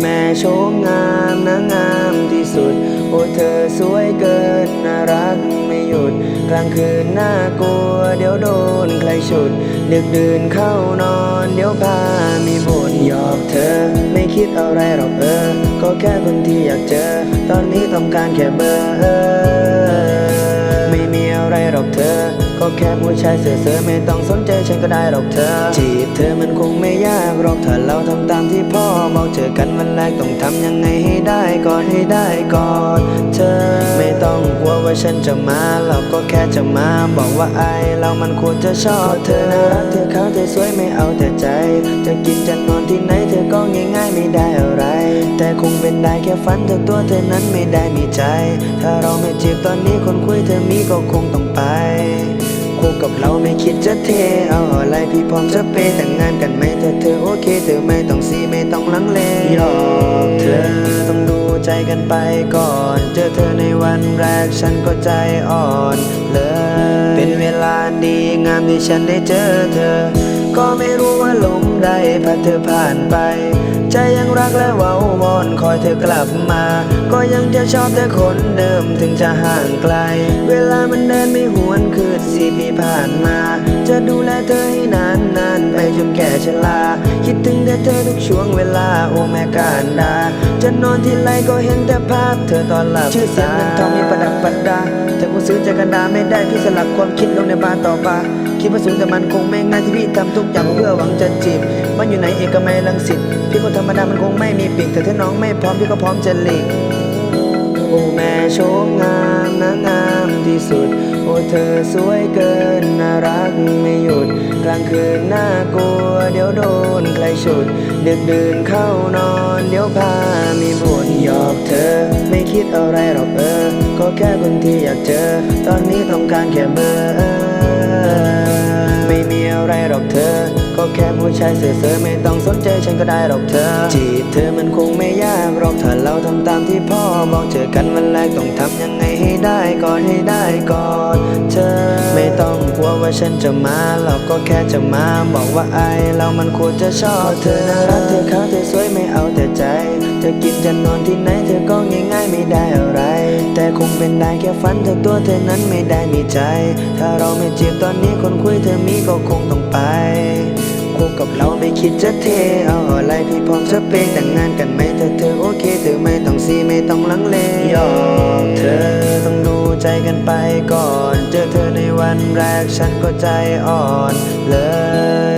แม่โฉมงามนางงามที่สุด โอ้เธอสวยเกินน่ารักไม่หยุด กลางคืนน่ากลัว เดี๋ยวโดนใครฉุด ดึกดื่นเข้านอน เดี๋ยวพามีบุญหยอกเธอ ไม่คิดอะไรหรอกเออ ก็แค่คนที่อยากเจอ ตอนนี้ต้องการแค่เบอร์ แค่ผู้ชายเสือเสือไม่ต้องสนใจฉันก็ได้หรอกเธอ จีบเธอมันคงไม่ยากหรอกถ้าเราทำตามที่พ่อบอกเจอกันวันแรกต้องทำยังไงให้ได้ก่อนให้ได้ก่อนเธอ ไม่ต้องกลัวว่าฉันจะมาเราก็แค่จะมาบอกว่าไอเรามันควรจะชอบเธอน่ารักเธอเขาเธอสวยไม่เอาแต่ใจ จะกินจะนอนที่ไหนเธอก็ง่ายๆไม่ได้อะไร แต่คงเป็นได้แค่ฝันเธอตัวเธอนั้นไม่ได้มีใจ ถ้าเราไม่จีบตอนนี้คนคุยเธอมีก็คงต้องไป คู่กับเราไม่คิดจะเทเอาอะไรพี่พร้อมจะเปย์แต่งงานกันไหมเธอเธอโอเค เธอไม่ต้องซีไม่ต้องลังเลหยอกเธอต้องดูใจกันไปก่อน เจอเธอในวันแรกฉันก็ใจอ่อนเลย เป็นเวลาดีงามที่ฉันได้เจอเธอ ก็ไม่รู้ว่าลมใดพัดเธอผ่านไป ใจยังรักและเว้าวอนคอยเธอกลับมา ก็ยังจะชอบเธอคนเดิมถึงจะห่างไกล เวลามันเดินไม่หวน คืนสี่ปีผ่านมา จะดูแลเธอให้นานนานไปจนแก่ชราคิดถึงแต่เธอทุกช่วงเวลาโอ้แม่การดา จะนอนที่ไรก็เห็นแต่ภาพ เธอตอนหลับชื่อเสียงเงินทองมีประดับประดาแต่กูซื้อใจกันดาไม่ได้พี่สลับความคิดลงในบาร์ต่อบาคิดว่าสูงแต่มันคงไม่ง่ายที่พี่ทำทุกอย่างเพื่อหวังจะจีบมันอยู่ไหนเอกมัยลังสิตพี่คนธรรมดามันคงไม่มีปีกแต่ถ้าน้องไม่พร้อมพี่ก็พร้อมจะหลีกโอ้แม่โฉมงามนางงาม ที่สุด โอ้เธอสวยเกินน่ารักไม่หยุด กลางคืนน่ากลัว เดี๋ยวโดนใครฉุดดึกดื่นเข้านอน เดี๋ยวพามีบ่นหยอกเธอ ไม่คิดอะไรหรอกเออ ก็แค่คนที่อยากเจอ ตอนนี้ต้องการแค่เบอร์ไม่มีอะไรหรอกเธอก็แค่ผู้ชายเสือเสือไม่ต้องสนใจฉันก็ได้หรอกเธอ จีบเธอมันคงไม่ยากหรอกถ้าเราทำตามที่พ่อบอกเจอกันวันแรกต้องทำยังไง ก่อนให้ได้ก่อนเธอ ไม่ต้องกลัวว่าฉันจะมาเราก็แค่จะมา บอกว่าไอเรามันควรจะชอบเธอน่ารักเธอขาวเธอสวยไม่เอาแต่ใจจะกินจะนอนที่ไหนเธอก็ง่ายๆไม่ได้อะไร แต่คงเป็นได้แค่ฝันเธอตัวเธอนั้นไม่ได้มีใจ ถ้าเราไม่จีบตอนนี้คนคุยเธอมีก็คงต้องไปคู่กับเราไม่คิดจะเทเอาอะไรพี่พร้อมจะเปย์แต่งงานกันไหมเธอเธอโอเคเธอไม่ต้องซีไม่ต้องลังเลยอกเธอต้องดู ใจกันไปก่อน เจอเธอในวันแรกฉันก็ใจอ่อนเลย